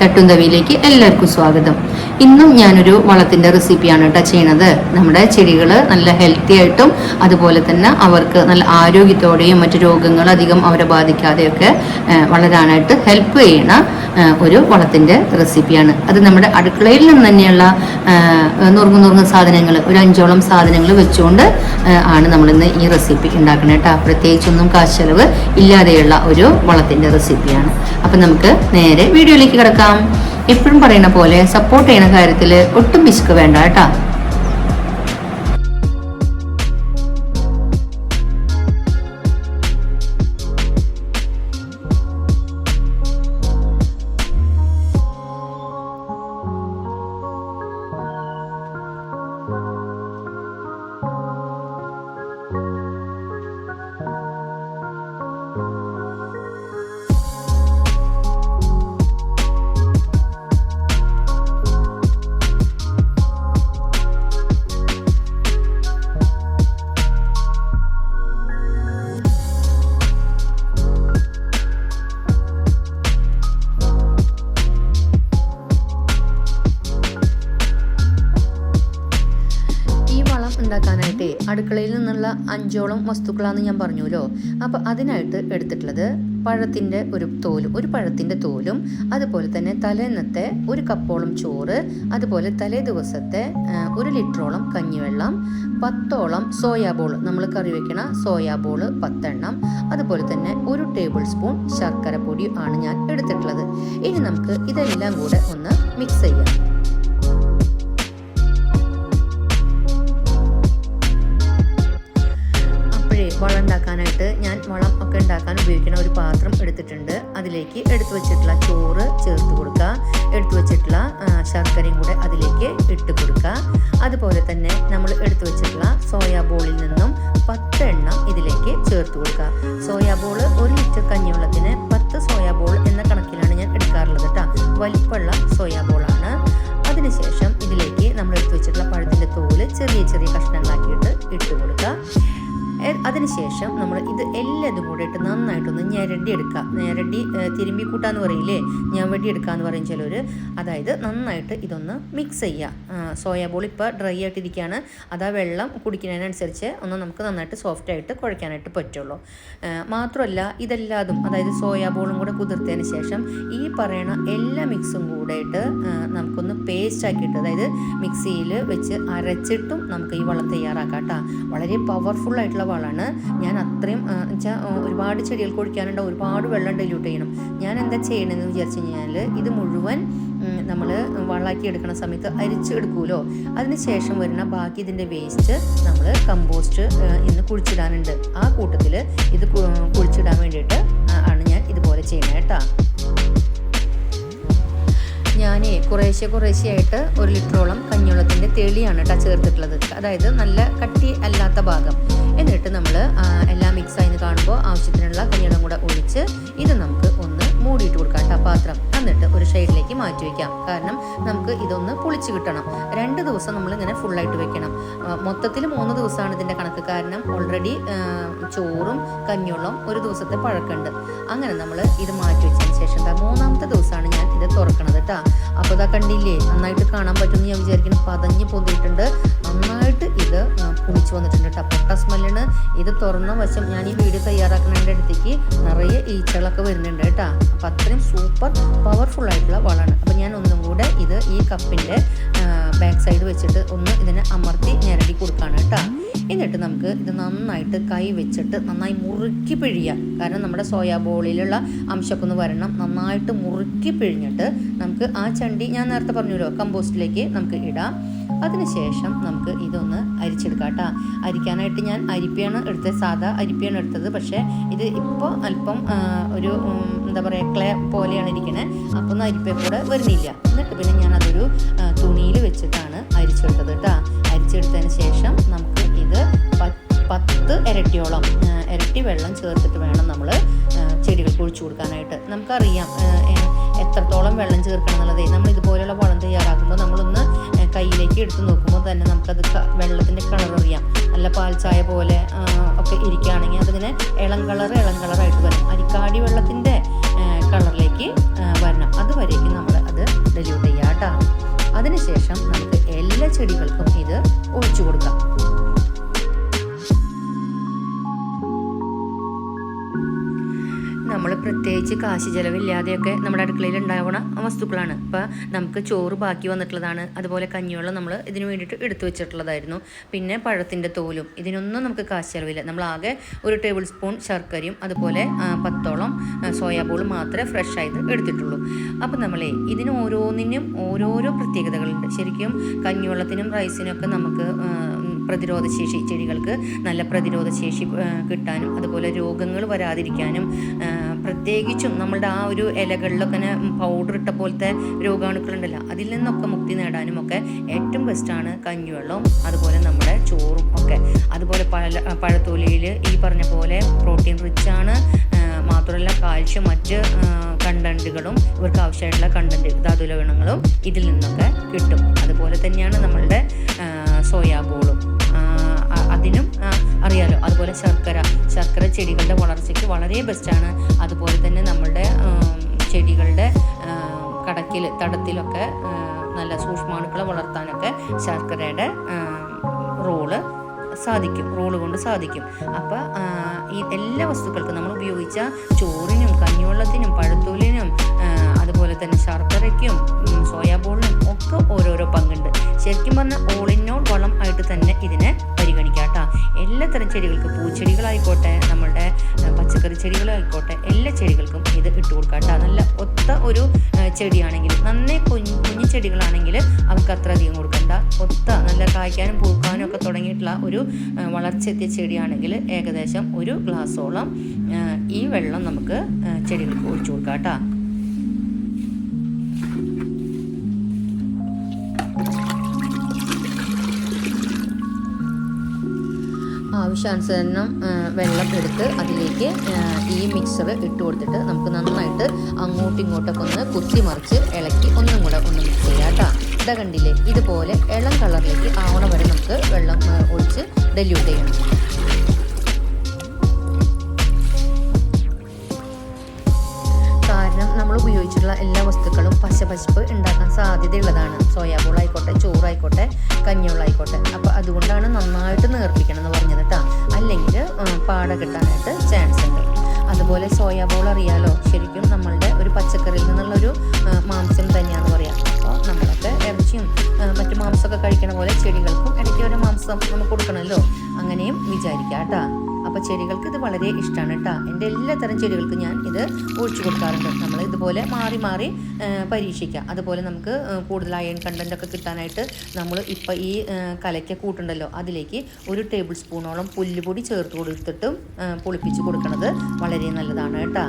തട്ടുന്തവിയിലേക്ക് എല്ലാവർക്കും സ്വാഗതം. ഇന്നും ഞാനൊരു വളത്തിന്റെ റെസിപ്പിയാണ് കേട്ടോ ചെയ്യണത്. നമ്മുടെ ചെടികൾ നല്ല ഹെൽത്തി ആയിട്ടും അതുപോലെ തന്നെ അവർക്ക് നല്ല ആരോഗ്യത്തോടെയും മറ്റു രോഗങ്ങൾ അധികം അവരെ ബാധിക്കാതെയൊക്കെ വളരാനായിട്ട് ഹെൽപ്പ് ചെയ്യണ ഒരു വളത്തിന്റെ റെസിപ്പിയാണ്. അത് നമ്മുടെ അടുക്കളയിൽ നിന്ന് തന്നെയുള്ള നുറുങ്ങു നുറുങ്ങ് സാധനങ്ങൾ ഒരു അഞ്ചോളം സാധനങ്ങൾ വെച്ചുകൊണ്ട് ആണ് നമ്മളിന്ന് ഈ റെസിപ്പി ഉണ്ടാക്കുന്നത് കേട്ടോ. പ്രത്യേകിച്ചൊന്നും കാശ് ചെലവ് ഇല്ലാതെയുള്ള ഒരു വളത്തിന്റെ റെസിപ്പിയാണ്. അപ്പം നമുക്ക് നേരെ വീഡിയോയിലേക്ക് കിടക്കാം. എപ്പോഴും പറയുന്ന പോലെ സപ്പോർട്ട് ചെയ്യുന്ന കാര്യത്തിൽ ഒട്ടും പിശുക്ക് വേണ്ട കേട്ടോ. thank വളം ഉണ്ടാക്കാനായിട്ട് അടുക്കളയിൽ നിന്നുള്ള അഞ്ചോളം വസ്തുക്കളാണെന്ന് ഞാൻ പറഞ്ഞുല്ലോ അപ്പോൾ അതിനായിട്ട് എടുത്തിട്ടുള്ളത് പഴത്തിന്റെ ഒരു തോലും ഒരു പഴത്തിന്റെ തോലും അതുപോലെ തന്നെ തലേന്നത്തെ ഒരു കപ്പോളം ചോറ് അതുപോലെ തലേ ദിവസത്തെ ഒരു ലിറ്ററോളം കഞ്ഞിവെള്ളം പത്തോളം സോയാബോൾ നമ്മൾ കറി വെക്കണ സോയാബോൾ പത്തെണ്ണം അതുപോലെ തന്നെ ഒരു ടേബിൾ സ്പൂൺ ശർക്കര പൊടി ആണ് ഞാൻ എടുത്തിട്ടുള്ളത്. ഇനി നമുക്ക് ഇതെല്ലാം കൂടെ ഒന്ന് മിക്സ് ചെയ്യാം. അപ്പോഴേ ഉണ്ടാക്കാനായിട്ട് ഞാൻ മുളം ഒക്കെ ഉണ്ടാക്കാൻ ഉപയോഗിക്കുന്ന ഒരു പാത്രം എടുത്തിട്ടുണ്ട്. അതിലേക്ക് എടുത്തു വെച്ചിട്ടുള്ള ചോറ് ചേർത്ത് കൊടുക്കുക. എടുത്തു വെച്ചിട്ടുള്ള ശർക്കരയും കൂടെ അതിലേക്ക് ഇട്ട് കൊടുക്കുക. അതുപോലെ തന്നെ നമ്മൾ എടുത്തു വെച്ചിട്ടുള്ള സോയാ ബോളിൽ നിന്നും പത്ത് എണ്ണം ഇതിലേക്ക് ചേർത്ത് കൊടുക്കുക. സോയാ ബോൾ ഒരു ലിറ്റർ കഞ്ഞിവെള്ളത്തിന് പത്ത് സോയാ ബോൾ എന്ന കണക്കിലാണ് ഞാൻ എടുക്കാറുള്ളത് കേട്ടോ. വലിപ്പുള്ള സോയാ ബോളാണ്. അതിനുശേഷം ഇതിലേക്ക് നമ്മൾ എടുത്തു വെച്ചിട്ടുള്ള പഴത്തിന്റെ തോൽ ചെറിയ ചെറിയ എ- അതിനുശേഷം നമ്മൾ ഇത് എല്ലാതും കൂടെ ഇട്ട് നന്നായിട്ടൊന്ന് ഞെരടി എടുക്കുക ഞെരടി തിരുമ്പി കൂട്ടാന്ന് പറയില്ലേ? ഞവടി എടുക്കാന്ന് പറയും ചിലർ അതായത് നന്നായിട്ട് ഇതൊന്ന് മിക്സ് ചെയ്യുക. സോയാബോൾ ഇപ്പോൾ ഡ്രൈ ആയിട്ടിരിക്കുകയാണ്. അത് വെള്ളം കുടിക്കുന്നതിനനുസരിച്ച് ഒന്ന് നമുക്ക് നന്നായിട്ട് സോഫ്റ്റ് ആയിട്ട് കുഴയ്ക്കാനായിട്ട് പറ്റുള്ളൂ. മാത്രമല്ല ഇതെല്ലാതും അതായത് സോയാബോളും കൂടെ കുതിർത്തതിന് ശേഷം ഈ പറയണ എല്ലാ മിക്സും കൂടെയിട്ട് നമുക്കൊന്ന് പേസ്റ്റ് ആക്കിയിട്ട് അതായത് മിക്സിയിൽ വെച്ച് അരച്ചിട്ടും നമുക്ക് ഈ വളം തയ്യാറാക്കാം കേട്ടോ. വളരെ പവർഫുൾ ആയിട്ടുള്ള വളമാണ് ഞാൻ അത്രയും വെച്ചാൽ ഒരുപാട് ചെടികൾക്ക് ഒഴിക്കാനുണ്ട് ഒരുപാട് വെള്ളം ഡെല്യൂട്ട് ചെയ്യണം. ഞാൻ എന്താ ചെയ്യണമെന്ന് വിചാരിച്ചു കഴിഞ്ഞാൽ ഇത് മുഴുവൻ നമ്മൾ വളാക്കി എടുക്കുന്ന സമയത്ത് അരിച്ചെടുക്കുമല്ലോ അതിന് ശേഷം വരുന്ന ബാക്കി ഇതിന്റെ വേസ്റ്റ് നമ്മൾ കമ്പോസ്റ്റ് ഇന്ന് കുഴിച്ചിടാനുണ്ട്. ആ കൂട്ടത്തിൽ ഇത് കുഴിച്ചിടാൻ വേണ്ടിയിട്ട് ആണ് ഞാൻ ഇതുപോലെ ചെയ്യുന്നത് കേട്ടോ. ഞാൻ കുറേശ്ശെ കുറേശ്ശെയായിട്ട് ഒരു ലിറ്ററോളം കഞ്ഞിവെള്ളത്തിന്റെ തെളിയാണ് കേട്ടോ ചേർത്തിട്ടുള്ളത്. അതായത് നല്ല കട്ടി അല്ലാത്ത ഭാഗം. എന്നിട്ട് നമ്മൾ എല്ലാം മിക്സ് ആയി കാണുമ്പോൾ ആവശ്യത്തിനുള്ള കഞ്ഞിവെള്ളം കൂടെ ഒഴിച്ച് ഇത് നമുക്ക് ഒന്ന് മൂടിയിട്ട് കൊടുക്കാം കേട്ടോ പാത്രം. എന്നിട്ട് ഒരു സൈഡിലേക്ക് മാറ്റി വയ്ക്കാം കാരണം നമുക്ക് ഇതൊന്ന് പൊളിച്ച് കിട്ടണം. രണ്ട് ദിവസം നമ്മൾ ഇങ്ങനെ ഫുള്ളായിട്ട് വെക്കണം മൊത്തത്തിൽ മൂന്ന് ദിവസമാണ് ഇതിന്റെ കണക്ക്. കാരണം ഓൾറെഡി ചോറും കഞ്ഞിവെള്ളം ഒരു ദിവസത്തെ പഴക്കമുണ്ട്. അങ്ങനെ നമ്മൾ ഇത് മാറ്റി വെച്ചതിന് ശേഷം മൂന്നാമത്തെ ദിവസമാണ് ഞാൻ ഇത് തുറക്കണത് കേട്ടോ അപ്പോൾ ഇതാ കണ്ടില്ലേ നന്നായിട്ട് കാണാൻ പറ്റുമെന്ന് ഞാൻ വിചാരിക്കുന്നു. പതഞ്ഞ് പൊന്തിയിട്ടുണ്ട്. നന്നായിട്ട് ഇത് വന്നിട്ടുണ്ട് കേട്ടോ പൊട്ട സ്മെല്ലിന് ഇത് തുറന്ന വശം ഞാൻ ഈ വീഡിയോ തയ്യാറാക്കുന്നതിന്റെ അടുത്തേക്ക് നിറയെ ഈച്ചകളൊക്കെ വരുന്നുണ്ട് കേട്ടോ അപ്പോൾ അത്രയും സൂപ്പർ പവർഫുൾ ആയിട്ടുള്ള വളമാണ്. അപ്പോൾ ഞാൻ ഒന്നും കൂടെ ഇത് ഈ കപ്പിന്റെ ബാക്ക് സൈഡ് വെച്ചിട്ട് ഒന്ന് ഇതിനെ അമർത്തി ഞരടി കൊടുക്കുകയാണ് കേട്ടോ എന്നിട്ട് നമുക്ക് ഇത് നന്നായിട്ട് കൈ വെച്ചിട്ട് നന്നായി മുറുക്കി പിഴിയാം കാരണം നമ്മുടെ സോയാ ബോളിലുള്ള അംശമൊക്കെ ഒന്ന് വരണം. നന്നായിട്ട് മുറുക്കി പിഴിഞ്ഞിട്ട് നമുക്ക് ആ ചണ്ടി ഞാൻ നേരത്തെ പറഞ്ഞല്ലോ കമ്പോസ്റ്റിലേക്ക് നമുക്ക് ഇടാം. അതിനുശേഷം നമുക്ക് ഇതൊന്ന് അരിച്ചെടുക്കാം കേട്ടോ അരിക്കാനായിട്ട് ഞാൻ അരിപ്പയാണ് എടുത്തത് സാധാ അരിപ്പയാണ് എടുത്തത്. പക്ഷേ ഇത് ഇപ്പോൾ അല്പം ഒരു എന്താ പറയുക ക്ലേ പോലെയാണ് ഇരിക്കുന്നത് അപ്പോൾ ഒന്നും അരിപ്പ കൂടെ വരുന്നില്ല. എന്നിട്ട് പിന്നെ ഞാൻ അതൊരു തുണിയിൽ വെച്ചിട്ടാണ് അരിച്ചെടുത്തത് കേട്ടോ. അരിച്ചെടുത്തതിന് ശേഷം നമുക്ക് ഇത് പത്ത് ഇരട്ടിയോളം ഇരട്ടി വെള്ളം ചേർത്തിട്ട് വേണം നമ്മൾ ചെടികൾക്ക് ഒഴിച്ചു കൊടുക്കാനായിട്ട്. നമുക്കറിയാം എടുത്ത് നോക്കുമ്പോൾ തന്നെ നമുക്കത് വെള്ളത്തിന്റെ കളർ അറിയാം. നല്ല പാൽച്ചായ പോലെ ഒക്കെ ഇരിക്കുകയാണെങ്കിൽ അതിങ്ങനെ ഇളം കളർ ഇളം കളറായിട്ട് വരണം അരിക്കാടി വെള്ളത്തിന്റെ കളറിലേക്ക് വരണം. അതുവരേക്കും നമ്മൾ അത് ഡെലിവർ ചെയ്യാട്ടാണ് അതിനുശേഷം നമുക്ക് എല്ലാ ചെടികൾക്കും ഇത് ഒഴിച്ചു കൊടുക്കാം. പ്രത്യേകിച്ച് കാശ് ചിലവില്ലാതെയൊക്കെ നമ്മുടെ അടുക്കളയിൽ ഉണ്ടാവുന്ന വസ്തുക്കളാണ്. അപ്പോൾ നമുക്ക് ചോറ് ബാക്കി വന്നിട്ടുള്ളതാണ്. അതുപോലെ കഞ്ഞിവെള്ളം നമ്മൾ ഇതിന് വേണ്ടിയിട്ട് എടുത്തു വെച്ചിട്ടുള്ളതായിരുന്നു. പിന്നെ പഴത്തിന്റെ തോലും ഇതിനൊന്നും നമുക്ക് കാശ് ചിലവില്ല. നമ്മൾ ആകെ ഒരു ടേബിൾ സ്പൂൺ ശർക്കരയും അതുപോലെ പത്തോളം സോയാബോളും മാത്രമേ ഫ്രഷ് ആയിട്ട് എടുത്തിട്ടുള്ളൂ. അപ്പം നമ്മളെ ഇതിന് ഓരോന്നിനും ഓരോരോ പ്രത്യേകതകളുണ്ട്. ശരിക്കും കഞ്ഞിവെള്ളത്തിനും റൈസിനും ഒക്കെ നമുക്ക് പ്രതിരോധശേഷി ചെടികൾക്ക് നല്ല പ്രതിരോധശേഷി കിട്ടാനും അതുപോലെ രോഗങ്ങൾ വരാതിരിക്കാനും പ്രത്യേകിച്ചും നമ്മളുടെ ആ ഒരു ഇലകളിലൊക്കെ പൗഡർ ഇട്ട പോലത്തെ രോഗാണുക്കളുണ്ടല്ലോ അതിൽ നിന്നൊക്കെ മുക്തി നേടാനും ഒക്കെ ഏറ്റവും ബെസ്റ്റാണ് കഞ്ഞിവെള്ളവും അതുപോലെ നമ്മുടെ ചോറും ഒക്കെ. അതുപോലെ പഴ പഴത്തൊലിയിൽ ഈ പറഞ്ഞ പോലെ പ്രോട്ടീൻ റിച്ച് ആണ് മാത്രമല്ല കാൽഷ്യം മറ്റ് കണ്ടന്റുകളും ഇവർക്ക് ആവശ്യമായിട്ടുള്ള കണ്ടന്റ് ധാതുലവണങ്ങളും ഇതിൽ നിന്നൊക്കെ കിട്ടും. അതുപോലെ തന്നെയാണ് നമ്മളുടെ സോയാബോളും അതിനും അറിയാലോ. അതുപോലെ ശർക്കര. ശർക്കര ചെടികളുടെ വളർച്ചയ്ക്ക് വളരെ ബെസ്റ്റാണ് അതുപോലെ തന്നെ നമ്മളുടെ ചെടികളുടെ കടക്കിൽ തടത്തിലൊക്കെ നല്ല സൂക്ഷ്മാണുക്കളെ വളർത്താനൊക്കെ ശർക്കരയുടെ റോൾ സാധിക്കും. റോൾ കൊണ്ട് സാധിക്കും. അപ്പോൾ ഈ എല്ലാ വസ്തുക്കൾക്കും നമ്മൾ ഉപയോഗിച്ച ചോറിനും കഞ്ഞിവെള്ളത്തിനും പഴത്തൂലിനും അതുപോലെ തന്നെ ശർക്കരയ്ക്കും സോയാബോളിനും ഒക്കെ ഓരോരോ പങ്കുണ്ട്. ശരിക്കും പറഞ്ഞാൽ ചെടികൾക്കും പൂച്ചെടികളായിക്കോട്ടെ നമ്മളുടെ പച്ചക്കറി ചെടികളായിക്കോട്ടെ എല്ലാ ചെടികൾക്കും ഇത് ഇട്ട് കൊടുക്കാം കേട്ടോ. നല്ല ഒത്ത ഒരു ചെടിയാണെങ്കിൽ നന്നേ കുഞ്ഞു കുഞ്ഞു ചെടികളാണെങ്കിൽ അവർക്ക് അത്ര അധികം കൊടുക്കണ്ട ഒത്ത നല്ല കായ്ക്കാനും പൂക്കാനും ഒക്കെ തുടങ്ങിയിട്ടുള്ള ഒരു വളർച്ചയെത്തിയ ചെടിയാണെങ്കിൽ ഏകദേശം ഒരു ഗ്ലാസ്സോളം ഈ വെള്ളം നമുക്ക് ചെടികൾക്ക് ഒഴിച്ചു കൊടുക്കാം കേട്ടോ. ആവശ്യാനുസരണം വെള്ളം എടുത്ത് അതിലേക്ക് ഈ മിക്സർ ഇട്ട് കൊടുത്തിട്ട് നമുക്ക് നന്നായിട്ട് അങ്ങോട്ടും ഇങ്ങോട്ടൊക്കെ ഒന്ന് കുത്തി മറിച്ച് ഇളക്കി ഒന്നും കൂടെ ഒന്ന് മിക്സ് ചെയ്യാം കേട്ടോ. ഇതാ കണ്ടില്ലേ? ഇതുപോലെ ഇളം കളറിലേക്ക് ആവണ വരെ നമുക്ക് വെള്ളം ഒഴിച്ച് ഡെല്യൂട്ട് ചെയ്യണം. കാരണം നമ്മൾ ഉപയോഗിച്ചിട്ടുള്ള എല്ലാ വസ്തുക്കളും പശപശപ്പ് ഉണ്ടാക്കാൻ സാധ്യതയുള്ളതാണ്. സോയാബോൾ ആയിക്കോട്ടെ ചോറായിക്കോട്ടെ കഞ്ഞിവെള്ളമായിക്കോട്ടെ അപ്പോൾ അതുകൊണ്ടാണ് നന്നായിട്ട് നേർപ്പിക്കണം എന്ന് പറഞ്ഞത് കേട്ടോ അല്ലെങ്കിൽ പാട കിട്ടാനായിട്ട് ചാൻസ് ഉണ്ട്. അതുപോലെ സോയാബോൾ അറിയാലോ? ശരിക്കും നമ്മളുടെ ഒരു പച്ചക്കറിയിൽ നിന്നുള്ളൊരു മാംസം തന്നെയാണെന്ന് പറയാം. അപ്പോൾ നമ്മളൊക്കെ ഇറച്ചിയും മറ്റു മാംസമൊക്കെ കഴിക്കണ പോലെ ചെടികൾക്കും ഇടയ്ക്ക് ഒരു മാംസം നമുക്ക് കൊടുക്കണമല്ലോ അങ്ങനെയും വിചാരിക്കാം കേട്ടോ. അപ്പോൾ ചെടികൾക്ക് ഇത് വളരെ ഇഷ്ടമാണ് കേട്ടോ. എന്റെ എല്ലാ തരം ചെടികൾക്കും ഞാൻ ഇത് ഒഴിച്ചു കൊടുക്കാറുണ്ട്. നമ്മൾ ഇതുപോലെ മാറി മാറി പരീക്ഷിക്കാം. അതുപോലെ നമുക്ക് കൂടുതൽ അയൺ കണ്ടന്റ് ഒക്കെ കിട്ടാനായിട്ട് നമ്മൾ ഇപ്പോൾ ഈ കലയ്ക്ക കൂട്ടുണ്ടല്ലോ അതിലേക്ക് ഒരു ടേബിൾ സ്പൂണോളം പുല്ലുപൊടി ചേർത്ത് കൊടുത്തിട്ടും പുളിപ്പിച്ച് കൊടുക്കുന്നത് വളരെ നല്ലതാണ് കേട്ടോ.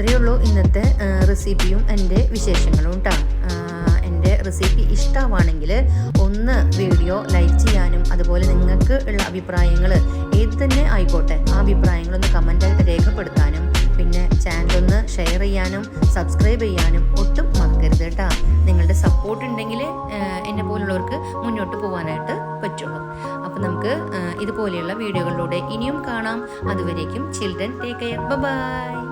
ഇത്രയേ ഉള്ളൂ ഇന്നത്തെ റെസിപ്പിയും എന്റെ വിശേഷങ്ങളും കേട്ടോ എന്റെ റെസിപ്പി ഇഷ്ടമാണെങ്കിൽ ഒന്ന് വീഡിയോ ലൈക്ക് ചെയ്യാനും അതുപോലെ നിങ്ങൾക്ക് ഉള്ള അഭിപ്രായങ്ങൾ ഏത് തന്നെ ആയിക്കോട്ടെ ആ അഭിപ്രായങ്ങളൊന്ന് കമന്റായിട്ട് രേഖപ്പെടുത്താനും പിന്നെ ചാനലൊന്ന് ഷെയർ ചെയ്യാനും സബ്സ്ക്രൈബ് ചെയ്യാനും ഒട്ടും മറക്കരുത് കേട്ടോ നിങ്ങളുടെ സപ്പോർട്ട് ഉണ്ടെങ്കിൽ എന്നെ പോലുള്ളവർക്ക് മുന്നോട്ട് പോകാനായിട്ട് പറ്റുള്ളൂ. അപ്പം നമുക്ക് ഇതുപോലെയുള്ള വീഡിയോകളിലൂടെ ഇനിയും കാണാം. അതുവരേക്കും ചിൽഡ്രൻ ടേക്ക് കെയർ ബൈ